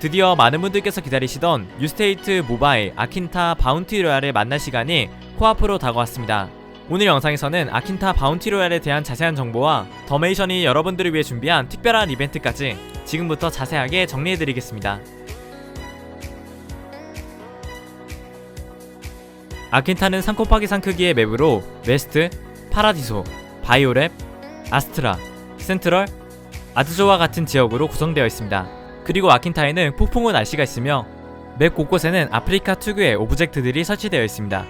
드디어 많은 분들께서 기다리시던 유스테이트 모바일 아킨타 바운티 로얄을 만날 시간이 코앞으로 다가왔습니다. 오늘 영상에서는 아킨타 바운티 로얄에 대한 자세한 정보와 더메이션이 여러분들을 위해 준비한 특별한 이벤트까지 지금부터 자세하게 정리해드리겠습니다. 아킨타는 3 곱하기 3 크기의 맵으로 웨스트, 파라디소, 바이오랩, 아스트라, 센트럴, 아드조와 같은 지역으로 구성되어 있습니다. 그리고 아킨타에는 폭풍우 날씨가 있으며 맵 곳곳에는 아프리카 특유의 오브젝트들이 설치되어 있습니다.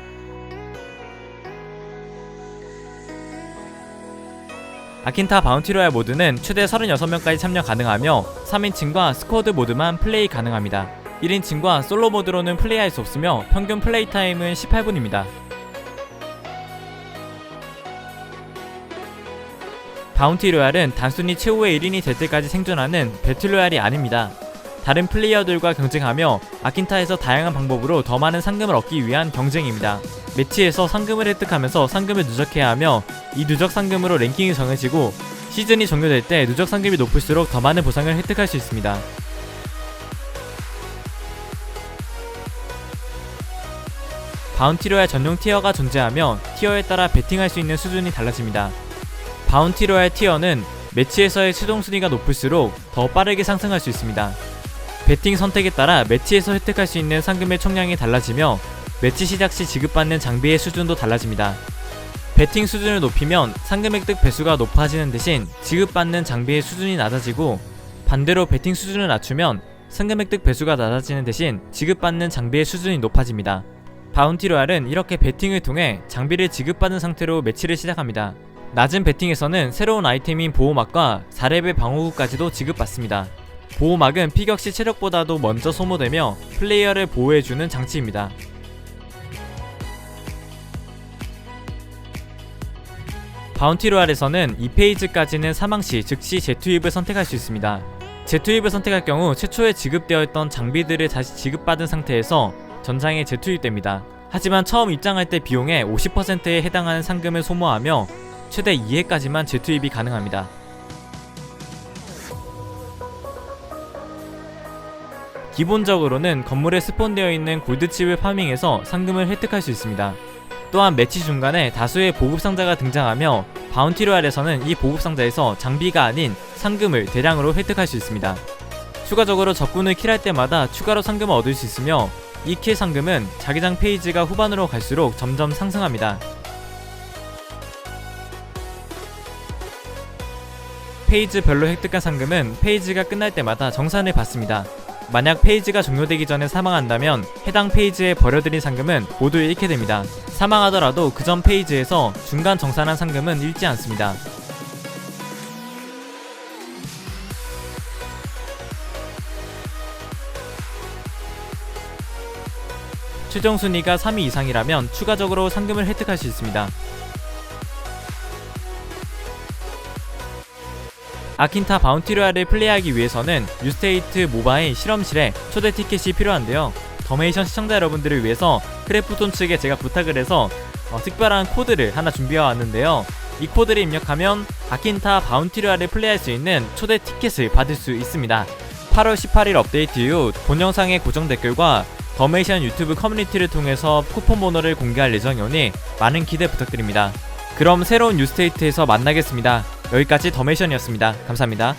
아킨타 바운티 로얄 모드는 최대 36명까지 참여 가능하며 3인칭과 스쿼드 모드만 플레이 가능합니다. 1인칭과 솔로 모드로는 플레이할 수 없으며 평균 플레이 타임은 18분입니다. 바운티 로얄은 단순히 최후의 1인이 될 때까지 생존하는 배틀 로얄이 아닙니다. 다른 플레이어들과 경쟁하며 아킨타에서 다양한 방법으로 더 많은 상금을 얻기 위한 경쟁입니다. 매치에서 상금을 획득하면서 상금을 누적해야 하며 이 누적 상금으로 랭킹이 정해지고 시즌이 종료될 때 누적 상금이 높을수록 더 많은 보상을 획득할 수 있습니다. 바운티 로얄 전용 티어가 존재하며 티어에 따라 베팅할 수 있는 수준이 달라집니다. 바운티 로얄 티어는 매치에서의 최종 순위가 높을수록 더 빠르게 상승할 수 있습니다. 베팅 선택에 따라 매치에서 획득할 수 있는 상금의 총량이 달라지며 매치 시작 시 지급받는 장비의 수준도 달라집니다. 베팅 수준을 높이면 상금 획득 배수가 높아지는 대신 지급받는 장비의 수준이 낮아지고 반대로 베팅 수준을 낮추면 상금 획득 배수가 낮아지는 대신 지급받는 장비의 수준이 높아집니다. 바운티 로얄은 이렇게 베팅을 통해 장비를 지급받은 상태로 매치를 시작합니다. 낮은 베팅에서는 새로운 아이템인 보호막과 4렙의 방어구까지도 지급받습니다. 보호막은 피격시 체력보다도 먼저 소모되며 플레이어를 보호해주는 장치입니다. 바운티 로얄에서는 2페이지까지는 사망시 즉시 재투입을 선택할 수 있습니다. 재투입을 선택할 경우 최초에 지급되어 있던 장비들을 다시 지급받은 상태에서 전장에 재투입됩니다. 하지만 처음 입장할 때 비용의 50%에 해당하는 상금을 소모하며 최대 2회까지만 재투입이 가능합니다. 기본적으로는 건물에 스폰되어 있는 골드칩을 파밍해서 상금을 획득할 수 있습니다. 또한 매치 중간에 다수의 보급 상자가 등장하며 바운티 로얄에서는 이 보급 상자에서 장비가 아닌 상금을 대량으로 획득할 수 있습니다. 추가적으로 적군을 킬할 때마다 추가로 상금을 얻을 수 있으며 이 킬 상금은 자기장 페이지가 후반으로 갈수록 점점 상승합니다. 페이지별로 획득한 상금은 페이지가 끝날 때마다 정산을 받습니다. 만약 페이지가 종료되기 전에 사망한다면 해당 페이지에 버려들인 상금은 모두 잃게 됩니다. 사망하더라도 그 전 페이지에서 중간 정산한 상금은 잃지 않습니다. 최종 순위가 3위 이상이라면 추가적으로 상금을 획득할 수 있습니다. 아킨타 바운티 로얄을 플레이하기 위해서는 유스테이트 모바일 실험실에 초대 티켓이 필요한데요. 더메이션 시청자 여러분들을 위해서 크래프톤 측에 제가 부탁을 해서 어, 특별한 코드를 하나 준비해 왔는데요. 이 코드를 입력하면 아킨타 바운티 로얄을 플레이할 수 있는 초대 티켓을 받을 수 있습니다. 8월 18일 업데이트 이후 본 영상의 고정 댓글과 더메이션 유튜브 커뮤니티를 통해서 쿠폰 번호를 공개할 예정이오니 많은 기대 부탁드립니다. 그럼 새로운 뉴스테이트에서 만나겠습니다. 여기까지 더메이션이었습니다. 감사합니다.